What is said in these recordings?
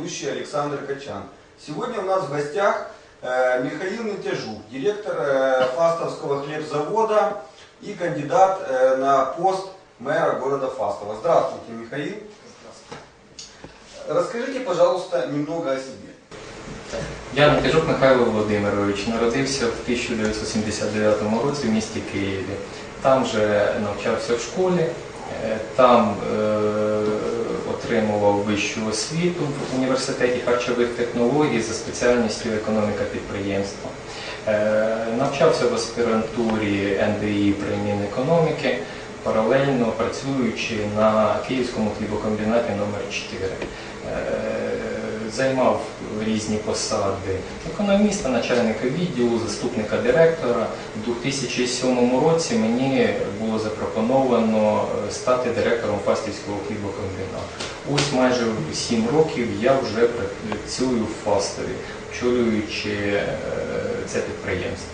ведущий Александр Качан. Сегодня у нас в гостях э, Михаил Нетяжук, директор э, Фастовского хлебзавода и кандидат э, на пост мэра города Фастова. Здравствуйте, Михаил. Расскажите, пожалуйста, немного о себе. Я Нетяжук Михайло Володимирович народився в 1979 році в місті Києві. Там же навчався в школі, е, там е, отримував вищу освіту в університеті харчових технологій за спеціальністю економіка підприємства. Е, навчався в аспірантурі НДІ при Мінекономіки, паралельно працюючи на Київському хлібокомбінаті номер 4 займав різні посади економіста, начальника відділу, заступника директора. У 2007 році мені було запропоновано е, стати директором Фастівського хлібокомбінату. Ось майже 7 років я вже працюю в Фастові, очолюючи е, це підприємство.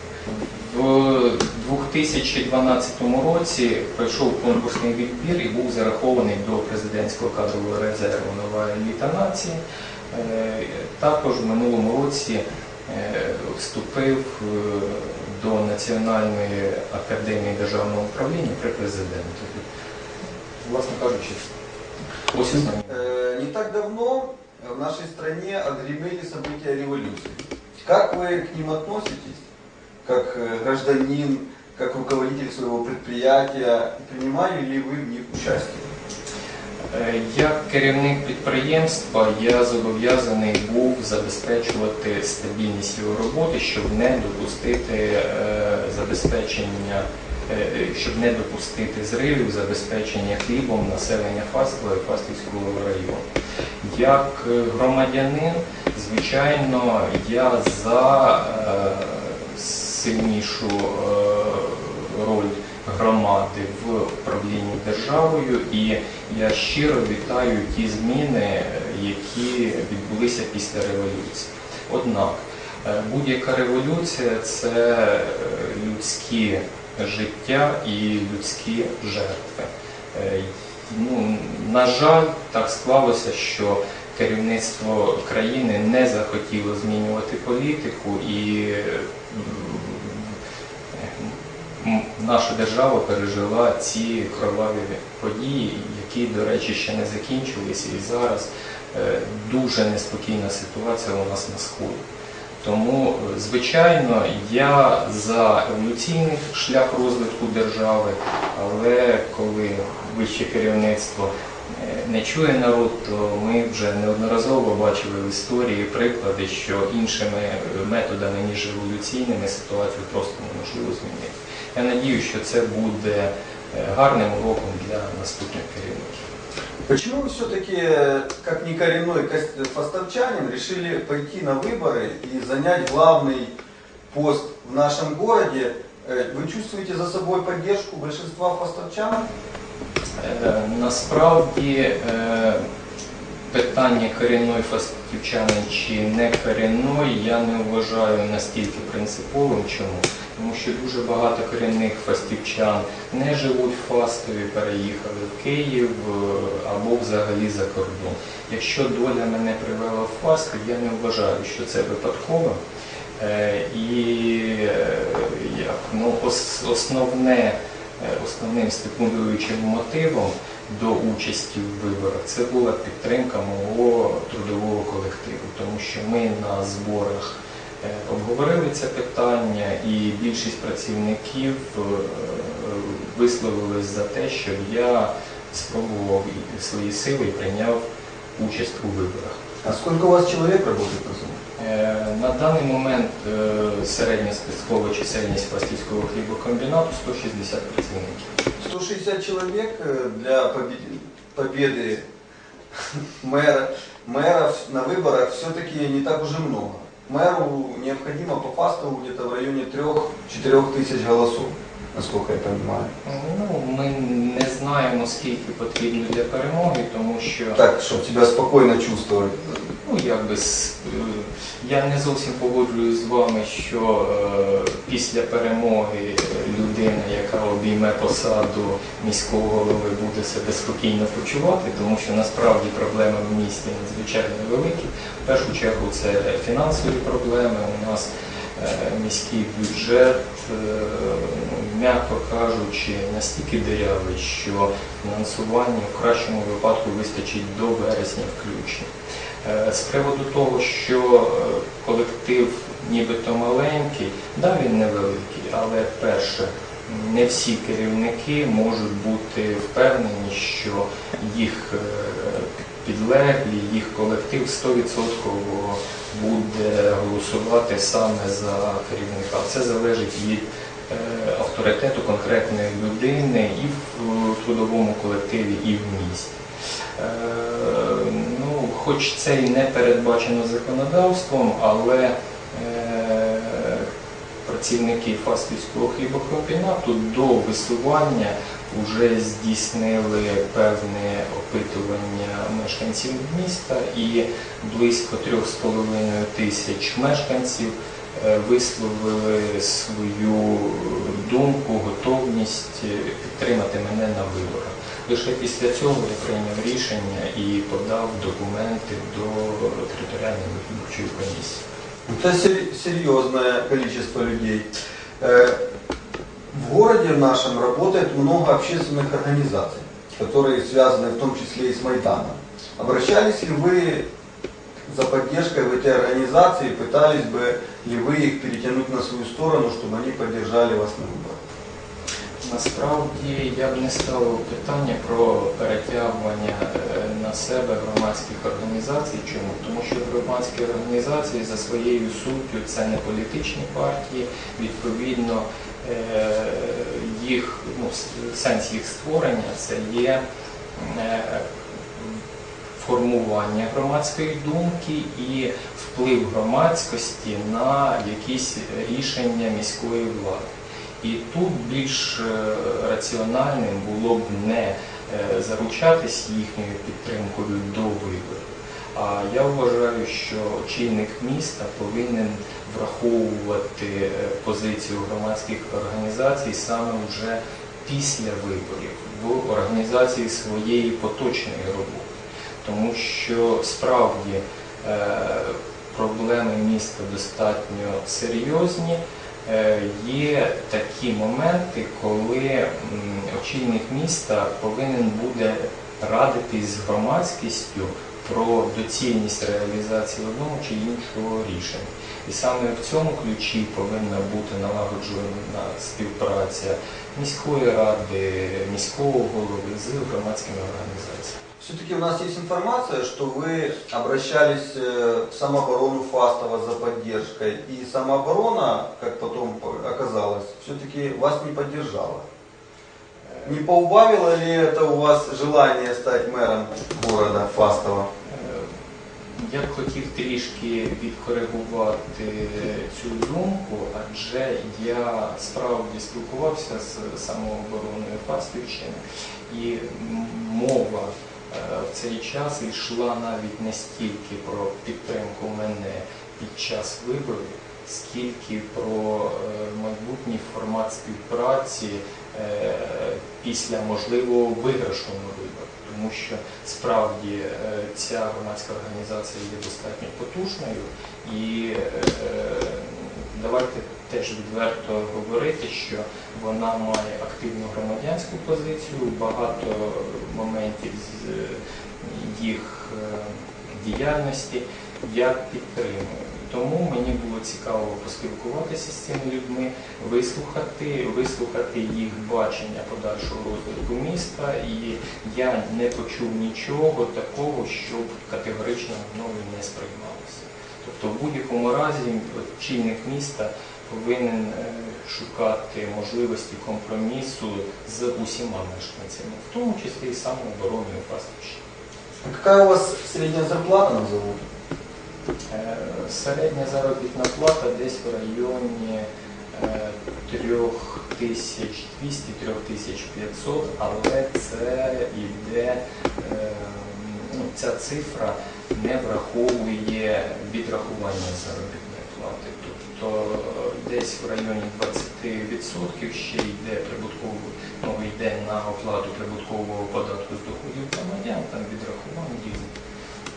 В 2012 році пройшов конкурсний відбір і був зарахований до президентського кадрового резерву нова еліта нації. Е, Також в минулому році е, вступив до Національної академії державного управління при президентові. Власне кажучи, Не так давно в нашей стране отгремели события революции. Как вы к ним относитесь, как э, гражданин, как руководитель своего предприятия? Принимали ли вы в них участие? Е, Як керівник підприємства я зобов'язаний був забезпечувати стабільність його роботи, щоб не допустити е, забезпечення, е, щоб не допустити зривів забезпечення хлібом населення Фастова і Фастівського району. Як е, громадянин, звичайно, я за е, сильнішу е, роль громади в управлінні державою, і я щиро вітаю ті зміни, які відбулися після революції. Однак е, будь-яка революція це е, людські життя і людські жертви. Е, Ну, на жаль, так склалося, що керівництво країни не захотіло змінювати політику і наша держава пережила ці кроваві події, які, до речі, ще не закінчилися, і зараз е, дуже неспокійна ситуація у нас на сході. Тому, е, звичайно, я за еволюційний шлях розвитку держави, але коли вище керівництво е, не чує народ, то ми вже неодноразово бачили в історії приклади, що іншими е, методами, ніж еволюційними, ситуацію просто неможливо змінити. Я надію, що це буде гарним уроком для наступних керівників. Почему вы все-таки, э, как не коренной кос- фастовчанин, решили пойти на выборы и занять главный пост в нашем городе? Э, Вы чувствуете за собой поддержку большинства фастовчан? Е, Насправді е, питання корінної фастівчани чи не корінної я не вважаю настільки принциповим. Чому? Тому що дуже багато корінних фастівчан не живуть в Фастові, переїхали в Київ е, або взагалі за кордон. Якщо доля мене привела в Фастів, я не вважаю, що це випадково. Е, І е, як, ну, основне, основним стимулюючим мотивом до участі в виборах це була підтримка мого трудового колективу, тому що ми на зборах обговорили це питання, і більшість працівників е, висловились за те, щоб я спробував і свої сили і прийняв участь у виборах. А сколько у вас человек работает на заводе? Е, На даний момент е, середня спискова чисельність Фастівського хлібокомбінату 160 працівників. 160 человек э, для побед- победы мэра, мэра в- на выборах все-таки не так уже много. Мэру необходимо по Фастову где-то в районе 3-4 тысяч голосов. насколько я понимаю. Ну, ми не знаємо, скільки потрібно для перемоги, тому що Так, чтобы тебя спокойно чувствовать. ну, якби, е, я не зовсім погоджуюсь з вами, що е, після перемоги людина, яка обійме посаду міського голови, буде себе спокійно почувати, тому що насправді проблеми в місті надзвичайно великі. В першу чергу це фінансові проблеми. У нас е, міський бюджет, ну, м'яко кажучи, настільки дирявий, що фінансування в кращому випадку вистачить до вересня включно. Е, З приводу того, що е, колектив нібито маленький, да, він невеликий, але перше, не всі керівники можуть бути впевнені, що їх е, підлеглі, їх колектив 100% буде голосувати саме за керівника. Це залежить від авторитету конкретної людини і в трудовому колективі, і в місті. Хоч це і не передбачено законодавством, але е, працівники Фастівського хлібокомбінату до висування вже здійснили певне опитування мешканців міста і близько 3,5 тисяч мешканців е, висловили свою думку, готовність підтримати мене на виборах. Лише після цього я прийняв рішення і подав документи до територіальної виборчої комісії. Это сер- серьезное количество людей. Э, В городе нашем работает много общественных организаций, которые связаны в том числе и с Майданом. Обращались ли вы за поддержкой в эти организации, пытались бы ли вы их перетянуть на свою сторону, чтобы они поддержали вас на выборах? Насправді я б не ставив питання про перетягування е, на себе громадських організацій. Чому? Тому що громадські організації за своєю суттю це не політичні партії, відповідно, е, їх ну, сенс їх створення це є е, формування громадської думки і вплив громадськості на якісь рішення міської влади. І тут більш е, раціональним було б не е, заручатись їхньою підтримкою до виборів. А я вважаю, що очільник міста повинен враховувати е, позицію громадських організацій саме вже після виборів в організації своєї поточної роботи. Тому що справді проблеми міста достатньо серйозні. Е, Є такі моменти, коли очільник міста повинен буде радитись з громадськістю про доцільність реалізації одного чи іншого рішення. І саме в цьому ключі повинна бути налагоджена співпраця міської ради, міського голови з громадськими організаціями. Все-таки у нас есть информация, что вы обращались э, в самооборону Фастова за поддержкой, и самооборона, как потом по- оказалось, все-таки вас не поддержала. Не поубавило ли это у вас желание стать мэром города Фастова? Е, Я б хотів трішки відкоригувати цю думку, адже я справді спілкувався з самообороною Фастівщини, і мова е, в цей час йшла навіть не стільки про підтримку мене під час виборів, скільки про е, майбутній формат співпраці після можливого виграшу на виборах. Тому що справді е, ця громадська організація є достатньо потужною і е, давайте теж відверто говорити, що вона має активну громадянську позицію, багато моментів з е, їх е, діяльності я підтримую. Тому мені було цікаво поспілкуватися з цими людьми, вислухати, вислухати їх бачення подальшого розвитку міста, і я не почув нічого такого, щоб категорично мною не сприймалося. Тобто, в будь-якому разі очільник міста повинен е, шукати можливості компромісу з усіма мешканцями, в тому числі і самообороною Фастовщини. А Какая у вас средняя зарплата на заводе? Е, Середня заробітна плата десь в районі 3200-3500, але це йде, е, ну, ця цифра не враховує відрахування заробітної плати. Тобто е, десь в районі 20% ще йде прибутковий, ну, йде на оплату прибуткового податку з доходів громадян, там відрахування.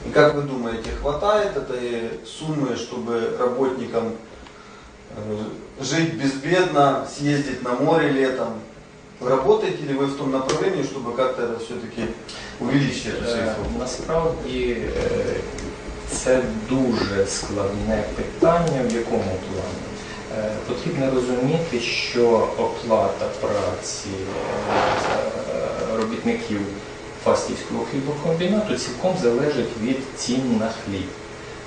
И как вы думаете, хватает этой суммы, чтобы работникам э, жить безбедно, съездить на море летом? Работаете ли вы в том направлении, чтобы как-то это все-таки увеличить эту Е, цифру? Насправді е, це дуже складне питання, в якому плані. Е, Потрібно розуміти, що оплата праці е, робітників Фастівського хлібокомбінату цілком залежить від цін на хліб.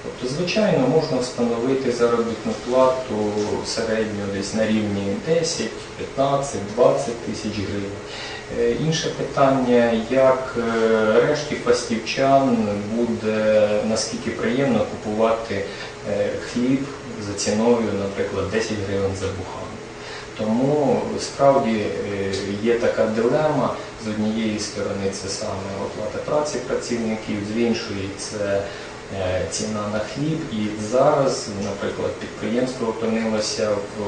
Тобто, звичайно, можна встановити заробітну плату середньо десь на рівні 10, 15, 20 тисяч гривень. Е, Інше питання, як е, решті фастівчан буде наскільки приємно купувати е, хліб за ціною, наприклад, 10 гривень за буханку. Тому справді є така дилема. З однієї сторони це саме оплата праці працівників, з іншої це е, ціна на хліб. І зараз, наприклад, підприємство опинилося в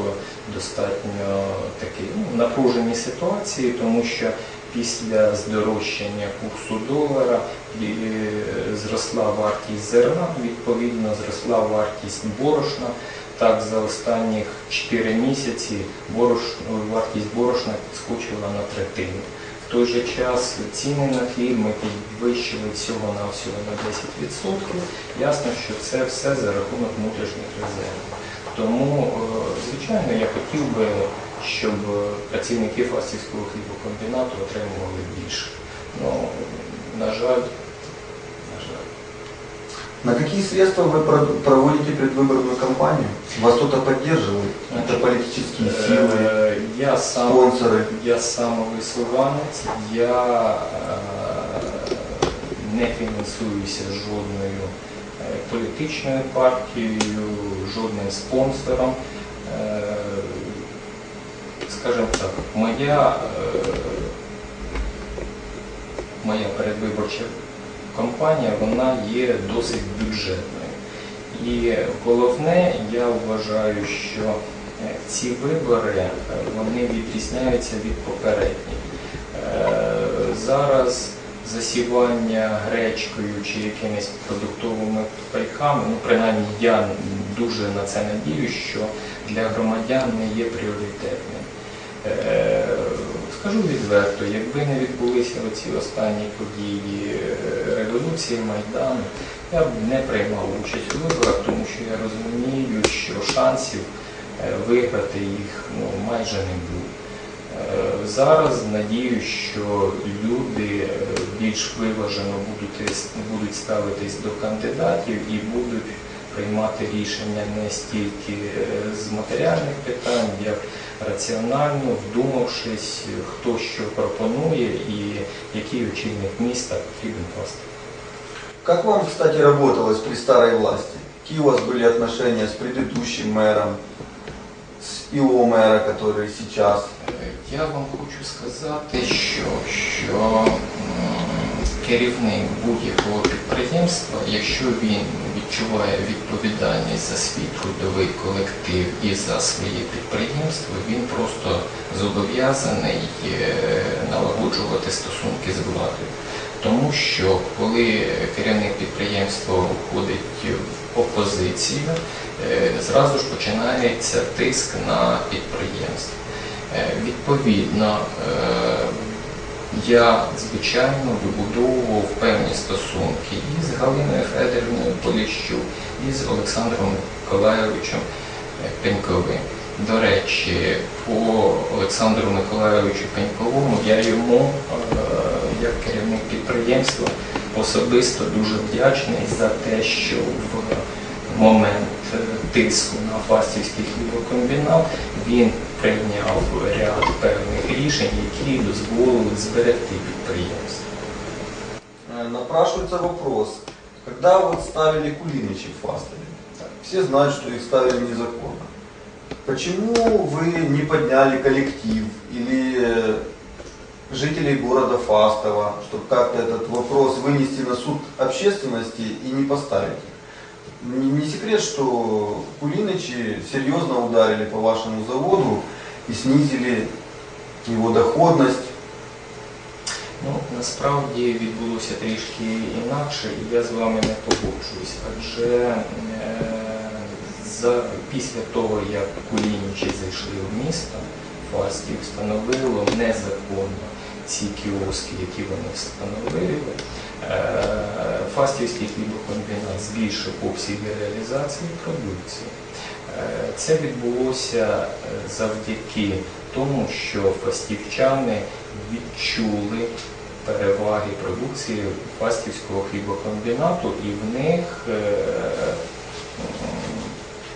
достатньо такій ну, напруженій ситуації, тому що після здорожчання курсу долара е, зросла вартість зерна, відповідно зросла вартість борошна. Так, за останніх 4 місяці борош... вартість борошна підскочила на третину. В той же час ціни на хліб ми підвищили всього на всього на 10%. Ясно, що це все за рахунок внутрішніх резервів. Тому, е, звичайно, я хотів би, щоб працівники Фастівського хлібокомбінату отримували більше. Ну, на жаль, на жаль. На какие средства вы про- проводите предвыборную кампанию? Вас кто-то поддерживает? Это политические силы, Е, Я сам спонсоры? Я самовисуванець, я е, не фінансуюся жодною е, політичною партією, жодним спонсором. Е, Скажімо так, моя, е, моя передвиборча кампанія вона є досить бюджетною. І головне, я вважаю, що ці вибори е, вони відрізняються від попередніх. Е, Зараз засівання гречкою чи якимись продуктовими пайками, ну принаймні я дуже на це надію, що для громадян не є пріоритетним. Е, Скажу відверто, якби не відбулися оці останні події е, революції Майдану, я б не приймав участь у виборах, тому що я розумію, що шансів е, виграти їх ну, майже не буде. Е, Зараз надію, що люди е, більш виважено будуть, будуть ставитись до кандидатів і будуть приймати рішення не стільки е, з матеріальних питань, як раціонально, вдумавшись, хто що пропонує і який очільник міста потрібен власне. Как вам, кстати, работалось при старой власти? Какие у вас были отношения с предыдущим мэром, С ИО мэра, который сейчас? Я вам хочу сказати, що, що керівник будь-якого підприємства, якщо він відчуває відповідальність за свій трудовий колектив і за своє підприємство, він просто зобов'язаний е, налагоджувати стосунки з владою. Тому що коли керівник підприємства входить в опозицію, е, зразу ж починається тиск на підприємство. Е, Відповідно, е, я, звичайно, вибудовував певні стосунки і з Галиною Федорівною Поліщук, і з Олександром Миколайовичем Пеньковим. До речі, по Олександру Миколайовичу Пеньковому я йому, як керівник підприємства, особисто дуже вдячний за те, що в момент е, тиску на Фастівський хлібокомбінат він прийняв ряд певних рішень, які дозволили зберегти підприємство. Э, Напрашивается вопрос. Когда вот ставили Кулиничи в Фастове, все знают, что их ставили незаконно. Почему вы не подняли коллектив или э, жителей города Фастова, чтобы как-то этот вопрос вынести на суд общественности и не поставить? Не, не секрет, что Кулинычи серьезно ударили по вашему заводу и снизили его доходность. Ну, насправді відбулося трішки інакше, і я з вами не погоджуюсь. Адже е, за, після того, як кулінічі зайшли в місто, Фастів встановило незаконно ці кіоски, які вони встановили. Е, Фастівський хлібокомбінат збільшив обсяги реалізації продукції. Е, Це відбулося е, завдяки тому, що фастівчани відчули переваги продукції фастівського хлібокомбінату і в них,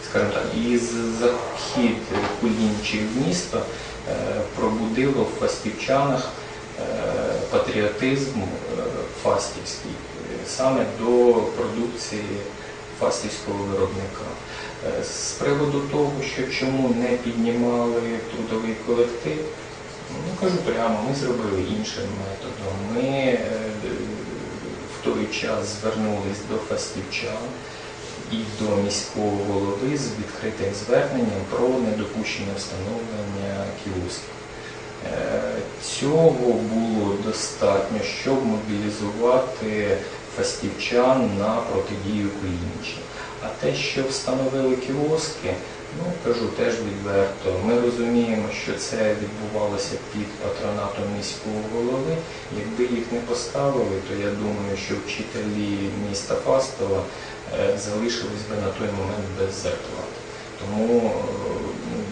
скажімо так, із захід місто е, пробудило в фастівчанах патріотизм е, фастівський саме до продукції фастівського виробника. Е, З приводу того, що чому не піднімали трудовий колектив, ну кажу прямо, ми зробили іншим методом. Ми е, в той час звернулись до фастівчан і до міського голови з відкритим зверненням про недопущення встановлення кіосків. Цього було достатньо, щоб мобілізувати фастівчан на протидію клінічі. А те, що встановили кіоски, ну кажу теж відверто. Ми розуміємо, що це відбувалося під патронатом міського голови. Якби їх не поставили, то я думаю, що вчителі міста Фастова е, залишились би на той момент без зарплати. Тому е,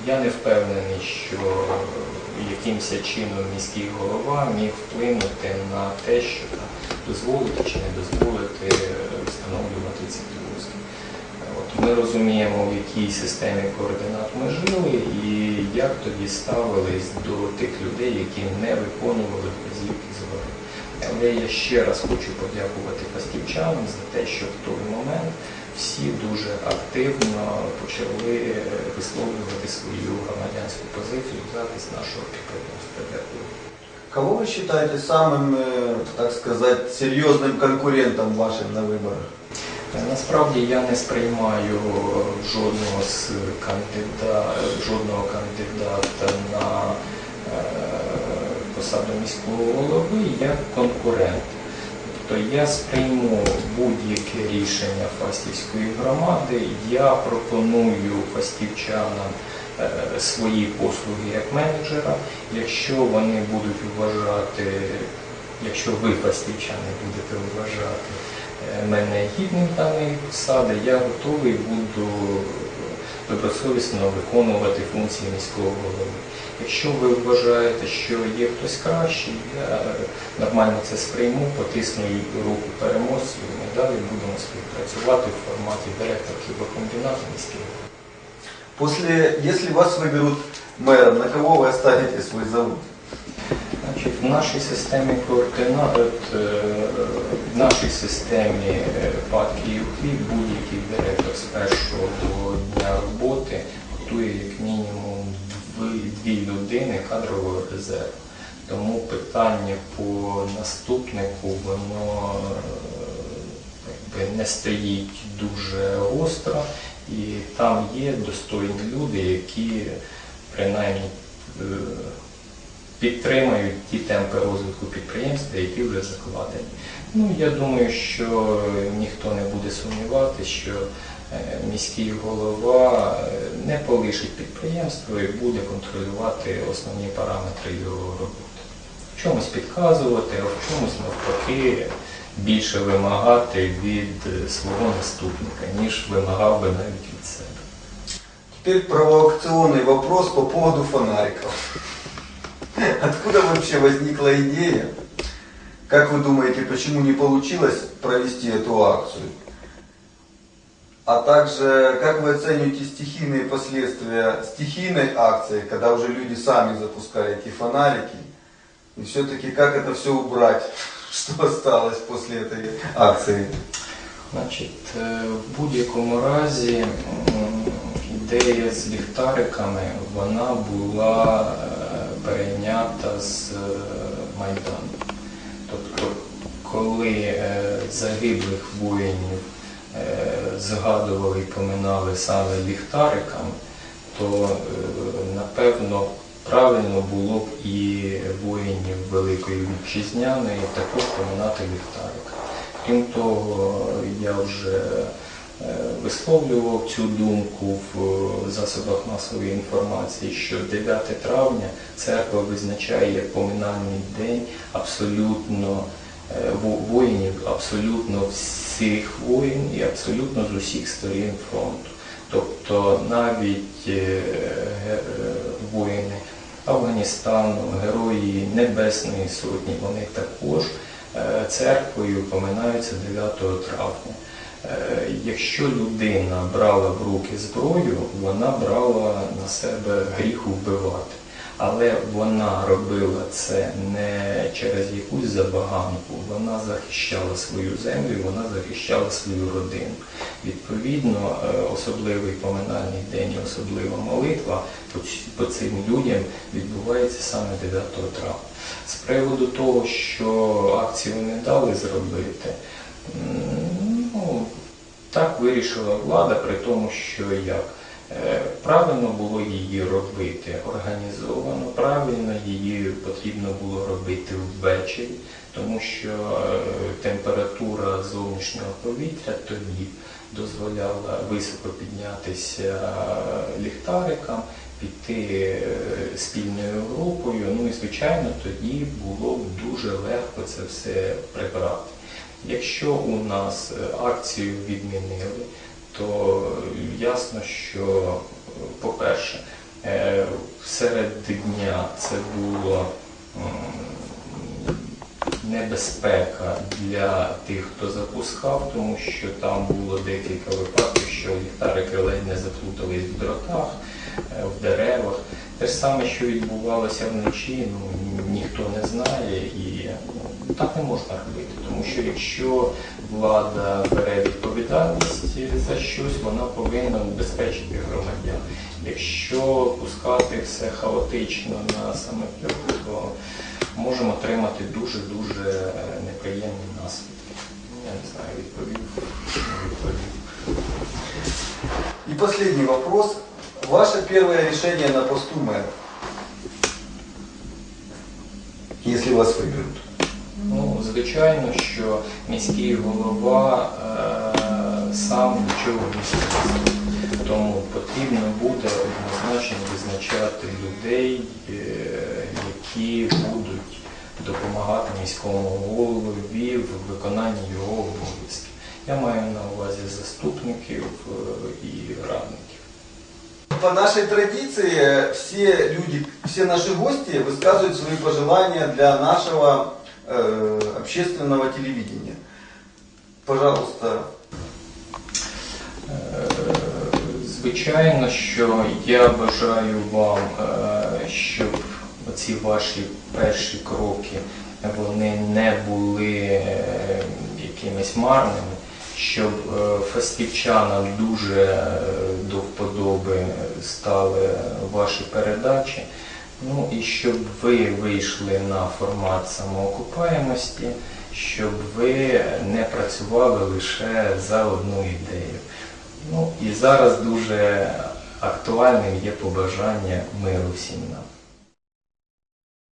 я не впевнений, що якимось чином міський голова міг вплинути на те, що дозволити чи не дозволити е, встановлювати ці підвозки. От ми розуміємо, в якій системі координат ми жили і як тоді ставились до тих людей, які не виконували вказівки згори. Але я ще раз хочу подякувати фастівчанам за те, що в той момент всі дуже активно почали е, висловлювати свою громадянську позицію в захист нашого підприємства. Дякую. Кого вы считаете самым, э, так сказать, серьезным конкурентом вашим на выборах? Е, Насправді я не сприймаю жодного з кандида, жодного кандидата на е, посаду міського голови як конкурент. Тобто я сприйму будь-яке рішення фастівської громади, я пропоную фастівчанам е, свої послуги як менеджера. Якщо вони будуть вважати, якщо ви фастівчани будете вважати е, мене гідним даної посади, я готовий буду добросовісно виконувати функції міського голови. Якщо ви вважаєте, що є хтось кращий, я нормально це сприйму, потисну руку переможцю, і ми далі будемо співпрацювати в форматі директор хлібокомбінату міський голова. После, если вас выберут мэром, на кого вы оставите свой завод? Значить, в нашій системі координат, е, в нашій системі е, ПАД «Київхліб» будь-який директор з першого дня роботи готує як мінімум дві, людини кадрового резерву. Тому питання по наступнику воно е, якби, не стоїть дуже гостро, і там є достойні люди, які принаймні підтримають ті темпи розвитку підприємства, які вже закладені. Ну, я думаю, що ніхто не буде сумніватися, що е, міський голова е, не полишить підприємство і буде контролювати основні параметри його роботи. В чомусь підказувати, а в чомусь навпаки більше вимагати від е, свого наступника, ніж вимагав би навіть від себе. Теперь провокационный вопрос по поводу фонариков. Откуда вообще возникла идея? Как вы думаете, почему не получилось провести эту акцию? А также, как вы оцениваете стихийные последствия стихийной акции, когда уже люди сами запускали эти фонарики? И все-таки как это все убрать? Что осталось после этой акции? Значить, е, в будь-якому разі м, ідея з ліхтариками вона була е, перейнята з е, Майдану. Тобто, коли е, загиблих воїнів е, згадували і поминали саме ліхтариками, то напевно правильно було б і воїнів Великої Вітчизняної також поминати ліхтариками. Крім того, я вже висловлював цю думку в е, засобах масової інформації, що 9 травня церква визначає як поминальний день абсолютно е, воїнів, абсолютно всіх воїн і абсолютно з усіх сторін фронту. Тобто навіть е, е, воїни Афганістану, герої Небесної Сотні, вони також е, церквою поминаються 9 травня. Е, Якщо людина брала в руки зброю, вона брала на себе гріх вбивати. Але вона робила це не через якусь забаганку, вона захищала свою землю, вона захищала свою родину. Відповідно, е, особливий поминальний день, і особлива молитва по цим людям відбувається саме 9 травня. З приводу того, що акцію не дали зробити, ну, так вирішила влада, при тому, що як е, правильно було її робити організовано, правильно її потрібно було робити ввечері, тому що е, температура зовнішнього повітря тоді дозволяла високо піднятися ліхтарикам, піти е, спільною групою. Ну і звичайно, тоді було б дуже легко це все прибрати. Якщо у нас е, акцію відмінили, то ясно, що, е, по-перше, е, серед дня це було м, небезпека для тих, хто запускав, тому що там було декілька випадків, що ліхтарики ледь не заплутались в дротах, в деревах. Те ж саме, що відбувалося вночі, ну ніхто не знає і ну, так не можна робити. Тому що якщо влада бере відповідальність за щось, вона повинна убезпечити громадян. Якщо пускати все хаотично на самотек, то можемо отримати дуже-дуже неприємні наслідки. Я не знаю, відповів, відповів. И вопрос. Ваше первое решение на посту мэра? Если вас выберут. Ну, звичайно, що міський голова е, сам нічого не зробить. Тому потрібно буде однозначно визначати людей, е, які будуть допомагати міському голові в виконанні його обов'язків. Я маю на увазі заступників е, і радників. По нашей традиции э, все люди, все наши гости высказывают свои пожелания для нашего э, общественного телевидения. Пожалуйста, Е, Звичайно, що я бажаю вам, е, щоб ці ваші перші кроки вони не були е, якимись марними, щоб е, фастівчанам дуже е, до вподоби стали ваші передачі. Ну і щоб ви вийшли на формат самоокупаємості, щоб ви не працювали лише за одну ідею. Ну і зараз дуже актуальним є побажання миру всім нам.